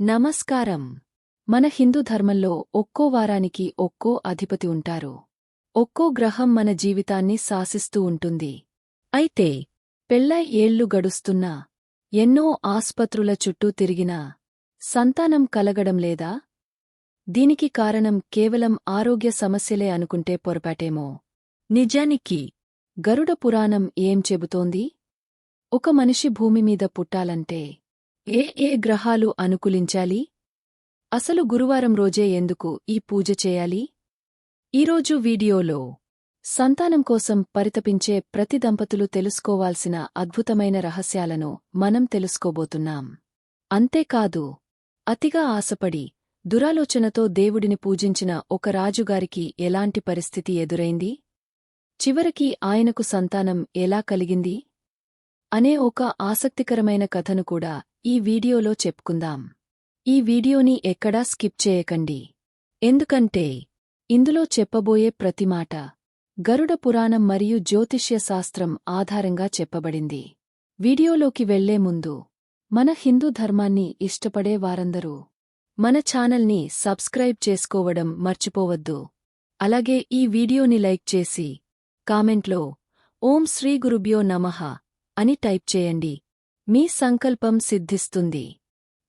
నమస్కారం. మన హిందూ ధర్మంలో ఒక్కో వారానికి ఒక్కో అధిపతి ఉంటారు. ఒక్కో గ్రహం మన జీవితాన్ని శాసిస్తూ ఉంటుంది. అయితే పెళ్ళై ఏళ్ళు గడుస్తున్నా ఎన్నో ఆస్పత్రుల చుట్టూ తిరిగినా సంతానం కలగడం లేదా? దీనికి కారణం కేవలం ఆరోగ్య సమస్యలే అనుకుంటే పొరపాటేమో. నిజానికి గరుడ పురాణం ఏం చెబుతోంది? ఒక మనిషి భూమి మీద పుట్టాలంటే ఏ ఏ గ్రహాలు అనుకూలించాలి? అసలు గురువారం రోజే ఎందుకు ఈ పూజ చేయాలి? ఈరోజు వీడియోలో సంతానం కోసం పరితపించే ప్రతి దంపతులు తెలుసుకోవాల్సిన అద్భుతమైన రహస్యాలను మనం తెలుసుకోబోతున్నాం. అంతేకాదు అతిగా ఆశపడి దురాలోచనతో దేవుడిని పూజించిన ఒక రాజుగారికి ఎలాంటి పరిస్థితి ఎదురైంది? చివరికి ఆయనకు సంతానం ఎలా కలిగింది? అనే ఒక ఆసక్తికరమైన కథను కూడా ఈ వీడియోలో చెప్పుకుందాం. ఈ వీడియోని ఎక్కడా స్కిప్ చేయకండి. ఎందుకంటే ఇందులో చెప్పబోయే ప్రతి మాట గరుడ పురాణం మరియు జ్యోతిష్య శాస్త్రం ఆధారంగా చెప్పబడింది. వీడియోలోకి వెళ్ళే ముందు మన హిందూ ధర్మాన్ని ఇష్టపడే వారందరూ మన ఛానల్ని సబ్స్క్రైబ్ చేసుకోవడం మర్చిపోవద్దు. అలాగే ఈ వీడియోని లైక్ చేసి కామెంట్లో ఓం శ్రీ గురుభ్యో నమః అని టైప్ చేయండి. మీ సంకల్పం సిద్ధిస్తుంది.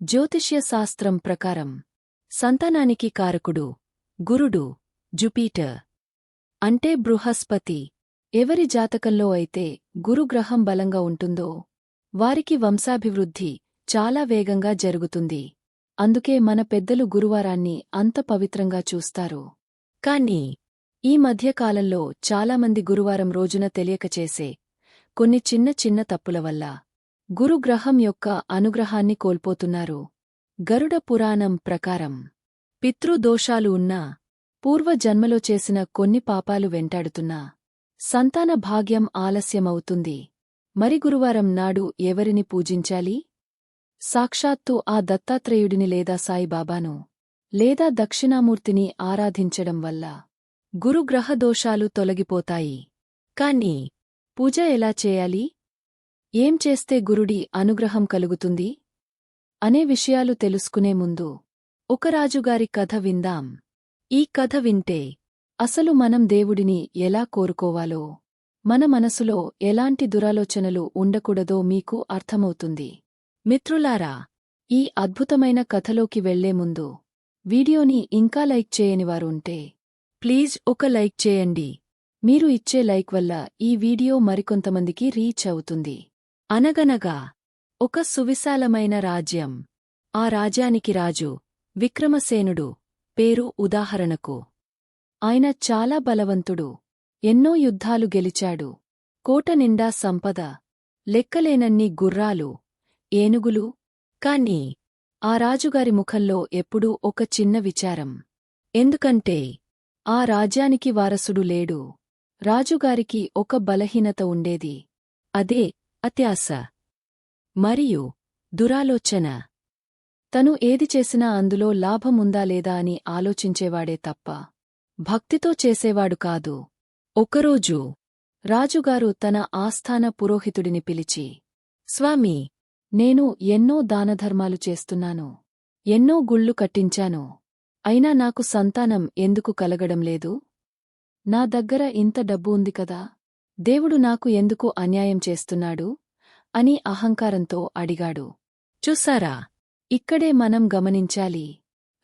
జ్యోతిష్య శాస్త్రం ప్రకారం సంతానానికి కారకుడు గురుడు జుపీటర్ అంటే బృహస్పతి. ఎవరి జాతకంలో అయితే గురుగ్రహం బలంగా ఉంటుందో వారికి వంశాభివృద్ధి చాలా వేగంగా జరుగుతుంది. అందుకే మన పెద్దలు గురువారాన్ని అంత పవిత్రంగా చూస్తారు. కాని ఈ మధ్యకాలంలో చాలామంది గురువారం రోజున తెలియక చేసే కొన్ని చిన్న చిన్న తప్పుల వల్ల గురుగ్రహం యొక్క అనుగ్రహాన్ని కోల్పోతున్నారు. గరుడ పురాణం ప్రకారం పితృదోషాలు ఉన్నా పూర్వజన్మలో చేసిన కొన్ని పాపాలు వెంటాడుతున్నా సంతాన భాగ్యం ఆలస్యమవుతుంది. మరి గురువారం నాడు ఎవరిని పూజించాలి? సాక్షాత్తు ఆ దత్తాత్రేయుడిని లేదా సాయిబాబాను లేదా దక్షిణామూర్తిని ఆరాధించడం వల్ల గురుగ్రహదోషాలు తొలగిపోతాయి. కాని పూజ ఎలా చేయాలి? ఏం చేస్తే గురుడి అనుగ్రహం కలుగుతుంది? అనే విషయాలు తెలుసుకునే ముందు ఒక రాజుగారి కథ విందాం. ఈ కథ వింటే అసలు మనం దేవుడిని ఎలా కోరుకోవాలో మన మనసులో ఎలాంటి దురాలోచనలు ఉండకూడదో మీకు అర్థమవుతుంది. మిత్రులారా ఈ అద్భుతమైన కథలోకి వెళ్ళే ముందు వీడియోని ఇంకా లైక్ చేయనివారు ఉంటే ప్లీజ్ ఒక లైక్ చేయండి. మీరు ఇచ్చే లైక్ వల్ల ఈ వీడియో మరికొంతమందికి రీచ్ అవుతుంది. అనగనగా ఒక సువిశాలమైన రాజ్యం. ఆ రాజ్యానికి రాజు విక్రమసేనుడు పేరు ఉదాహరణకు. ఆయన చాలా బలవంతుడు. ఎన్నో యుద్ధాలు గెలిచాడు. కోట నిండా సంపద లెక్కలేనన్ని గుర్రాలు ఏనుగులు. కాని ఆ రాజుగారి ముఖంలో ఎప్పుడూ ఒక చిన్న విచారం. ఎందుకంటే ఆ రాజ్యానికి వారసుడు లేడు. రాజుగారికి ఒక బలహీనత ఉండేది. అదే అత్యాశ మరియు దురాలోచన. తను ఏది చేసినా అందులో లాభముందా లేదా అని ఆలోచించేవాడే తప్ప. భక్తితో చేసేవాడు కాదు. ఒకరోజు రాజుగారు తన ఆస్థాన పురోహితుడిని పిలిచి స్వామీ నేను ఎన్నో దానధర్మాలు చేస్తున్నాను. ఎన్నో గుళ్ళు కట్టించాను. అయినా నాకు సంతానం ఎందుకు కలగడం లేదు? నా దగ్గర ఇంత డబ్బు ఉంది కదా. దేవుడు నాకు ఎందుకు అన్యాయం చేస్తున్నాడు? అని అహంకారంతో అడిగాడు. చూసారా ఇక్కడే మనం గమనించాలి.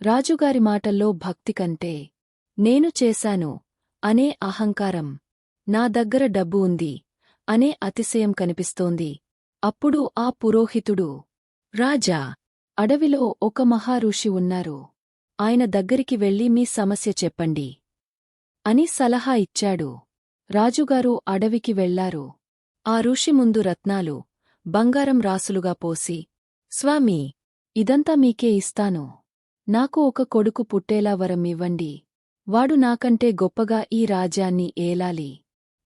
రాజుగారి మాటల్లో భక్తి కంటే నేను చేశాను అనే అహంకారం నా దగ్గర డబ్బు ఉంది అనే అతిశయం కనిపిస్తోంది. అప్పుడు ఆ పురోహితుడు రాజా అడవిలో ఒక మహారుషి ఉన్నారు. ఆయన దగ్గరికి వెళ్ళి మీ సమస్య చెప్పండి అని సలహా ఇచ్చాడు. రాజుగారు అడవికి వెళ్ళారు. ఆ ఋషి ముందు రత్నాలు బంగారం రాసులుగా పోసి స్వామీ ఇదంతా మీకే ఇస్తాను. నాకు ఒక కొడుకు పుట్టేలా వరం ఇవ్వండి. వాడు నాకంటే గొప్పగా ఈ రాజ్యాన్ని ఏలాలి.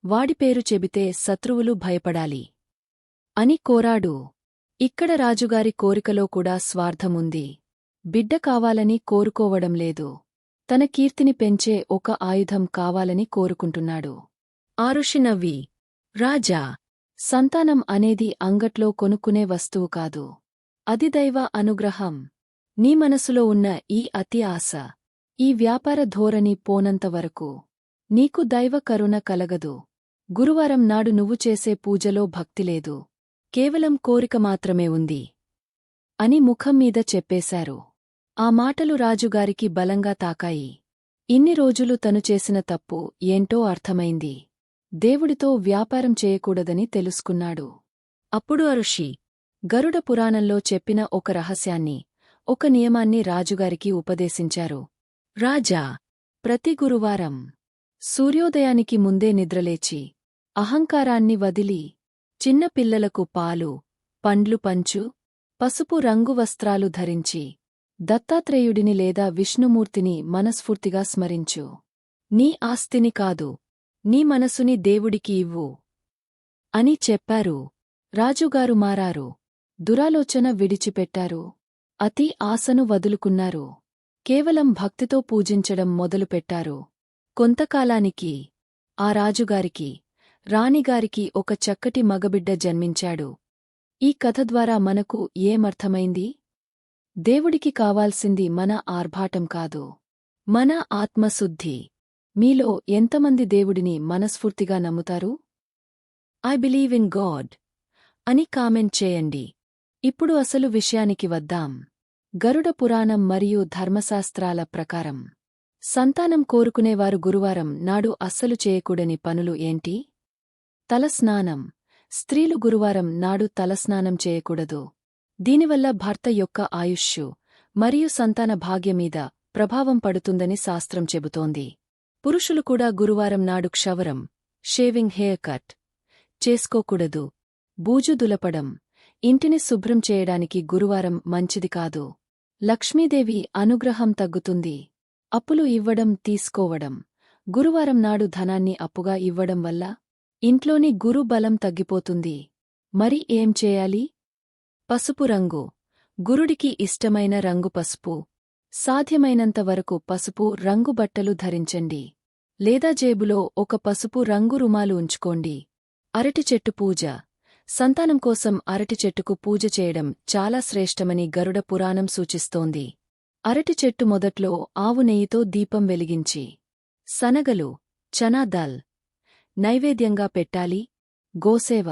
వాడి పేరు చెబితే శత్రువులు భయపడాలి. అని కోరాడు. ఇక్కడ రాజుగారి కోరికలో కూడా స్వార్థముంది. బిడ్డ కావాలని కోరుకోవడం లేదు. తన కీర్తిని పెంచే ఒక ఆయుధం కావాలని కోరుకుంటున్నాడు. ఆరుషినవ్వి రాజా సంతానం అనేది అంగట్లో కొనుక్కునే వస్తువు కాదు. అది దైవ అనుగ్రహం. నీ మనసులో ఉన్న ఈ అతి ఆశ ఈ వ్యాపార ధోరణి పోనంతవరకు నీకు దైవ కరుణ కలగదు. గురువారం నాడు నువ్వు చేసే పూజలో భక్తిలేదు కేవలం కోరిక మాత్రమే ఉంది అని ముఖం మీద చెప్పేశారు. ఆ మాటలు రాజుగారికి బలంగా తాకాయి. ఇన్ని రోజులు తను చేసిన తప్పు ఏంటో అర్థమైంది. దేవుడితో వ్యాపారం చేయకూడదని తెలుసుకున్నాడు. అప్పుడు అరుషి గరుడ పురాణంలో చెప్పిన ఒక రహస్యాన్ని ఒక నియమాన్ని రాజుగారికి ఉపదేశించారు. రాజా ప్రతి గురువారం సూర్యోదయానికి ముందే నిద్రలేచి అహంకారాన్ని వదిలి చిన్న పిల్లలకు పాలు పండ్లు పంచు పసుపు రంగు వస్త్రాలు ధరించి దత్తాత్రేయుడిని లేదా విష్ణుమూర్తిని మనస్ఫూర్తిగా స్మరించు. నీ ఆస్తిని కాదు నీ మనసుని దేవుడికి ఇవ్వు. అని చెప్పారు. రాజుగారు మారారు. దురాలోచన విడిచిపెట్టారు. అతి ఆశను వదులుకున్నారు. కేవలం భక్తితో పూజించడం మొదలుపెట్టారు. కొంతకాలానికి ఆ రాజుగారికి రాణిగారికి ఒక చక్కటి మగబిడ్డ జన్మించాడు. ఈ కథ ద్వారా మనకు ఏమర్థమైంది? దేవుడికి కావాల్సింది మన ఆర్భాటం కాదు. మన ఆత్మశుద్ధి. మీలో ఎంతమంది దేవుడిని మనస్ఫూర్తిగా నమ్ముతారు? ఐ బిలీవ్ ఇన్ గాడ్ అని కామెంట్ చేయండి. ఇప్పుడు అసలు విషయానికి వద్దాం. గరుడ పురాణం మరియు ధర్మశాస్త్రాల ప్రకారం. సంతానం కోరుకునేవారు గురువారం నాడు అస్సలు చేయకూడని పనులు ఏంటి? తలస్నానం. స్త్రీలు గురువారం నాడు తలస్నానం చేయకూడదు. దీనివల్ల భర్త యొక్క ఆయుష్షు మరియు సంతాన భాగ్యమీద ప్రభావం పడుతుందని శాస్త్రం చెబుతోంది. పురుషులు కూడా గురువారం నాడు క్షవరం షేవింగ్ హెయిర్ కట్ చేసుకోకూడదు. బూజు దులపడం ఇంటిని శుభ్రం చేయడానికి గురువారం మంచిది కాదు. లక్ష్మీదేవి అనుగ్రహం తగ్గుతుంది. అప్పులు ఇవ్వడం తీసుకోవడం. గురువారం నాడు ధనాన్ని అప్పుగా ఇవ్వడం వల్ల ఇంట్లోని గురు బలం తగ్గిపోతుంది. మరి ఏం చేయాలి? పసుపు రంగు. గురుడికి ఇష్టమైన రంగు పసుపు. సాధ్యమైనంత వరకు పసుపు రంగు బట్టలు ధరించండి. లేదా జేబులో ఒక పసుపు రంగు రుమాలు ఉంచుకోండి. అరటి చెట్టు పూజ. సంతానం కోసం అరటి చెట్టుకు పూజ చేయడం చాలా శ్రేష్టమని గరుడ పురాణం సూచిస్తోంది. అరటి చెట్టు మొదట్లో ఆవు నెయ్యితో దీపం వెలిగించి. సనగలు చనా దాల్. నైవేద్యంగా పెట్టాలి. గోసేవ.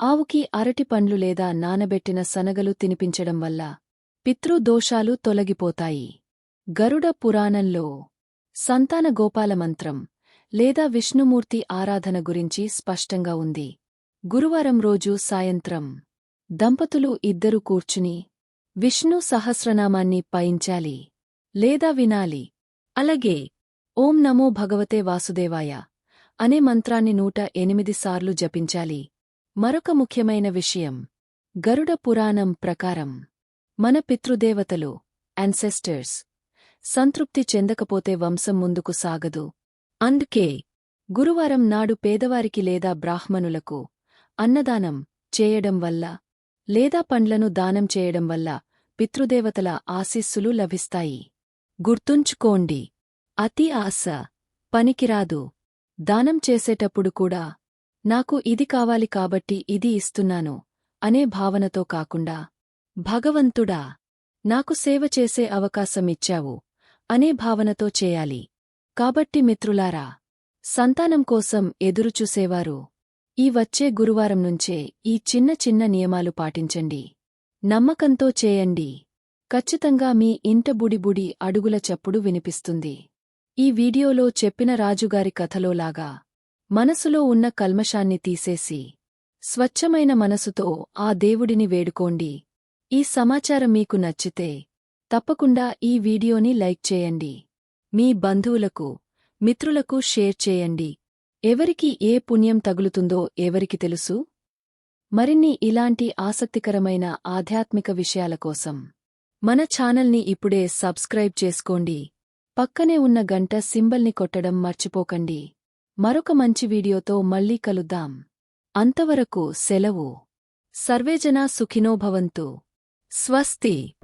ఆవుకి అరటి పండ్లు లేదా నానబెట్టిన సనగలు తినిపించడం వల్ల పితృదోషాలు తొలగిపోతాయి. గరుడ పురాణంలో సంతాన గోపాలమంత్రం లేదా విష్ణుమూర్తి ఆరాధన గురించి స్పష్టంగా ఉంది. గురువారం రోజు సాయంత్రం దంపతులు ఇద్దరు కూర్చుని విష్ణు సహస్రనామాన్ని పయించాలి లేదా వినాలి. అలాగే ఓం నమో భగవతే వాసుదేవాయ అనే మంత్రాన్ని నూట ఎనిమిది సార్లు జపించాలి. మరొక ముఖ్యమైన విషయం గరుడ పురాణం ప్రకారం మన పితృదేవతలు యాన్సెస్టర్స్ సంతృప్తి చెందకపోతే వంశం ముందుకు సాగదు. అందుకే గురువారం నాడు పేదవారికి లేదా బ్రాహ్మణులకు అన్నదానం చేయడం వల్ల లేదా పండ్లను దానం చేయడం వల్ల పితృదేవతల ఆశీస్సులు లభిస్తాయి. గుర్తుంచుకోండి అతి ఆశ పనికిరాదు. దానం చేసేటప్పుడు కూడా నాకు ఇది కావాలి కాబట్టి ఇది ఇస్తున్నాను అనే భావనతో కాకుండా భగవంతుడా నాకు సేవ చేసే అవకాశమిచ్చావు అనే భావనతో చేయాలి. కాబట్టి మిత్రులారా సంతానం కోసం ఎదురుచూసేవారు ఈ వచ్చే గురువారం నుంచే ఈ చిన్న చిన్న నియమాలు పాటించండి. నమ్మకంతో చేయండి. ఖచ్చితంగా మీ ఇంట బుడిబుడి అడుగుల చప్పుడు వినిపిస్తుంది. ఈ వీడియోలో చెప్పిన రాజుగారి కథలోలాగా మనసులో ఉన్న కల్మషాన్ని తీసేసి స్వచ్ఛమైన మనసుతో ఆ దేవుడిని వేడుకోండి. ఈ సమాచారం మీకు నచ్చితే తప్పకుండా ఈ వీడియోని లైక్ చేయండి. మీ బంధువులకు మిత్రులకు షేర్ చేయండి. ఎవరికి ఏ పుణ్యం తగులుతుందో ఎవరికి తెలుసు? మరిన్ని ఇలాంటి ఆసక్తికరమైన ఆధ్యాత్మిక విషయాల కోసం మన ఛానల్ని ఇప్పుడే సబ్స్క్రైబ్ చేసుకోండి. పక్కనే ఉన్న గంట సింబల్ని కొట్టడం మర్చిపోకండి. మరొక మంచి వీడియోతో మళ్ళీ కలుద్దాం. అంతవరకు సెలవు. సర్వేజనా సుఖినోభవంతు સ્વસ્તિ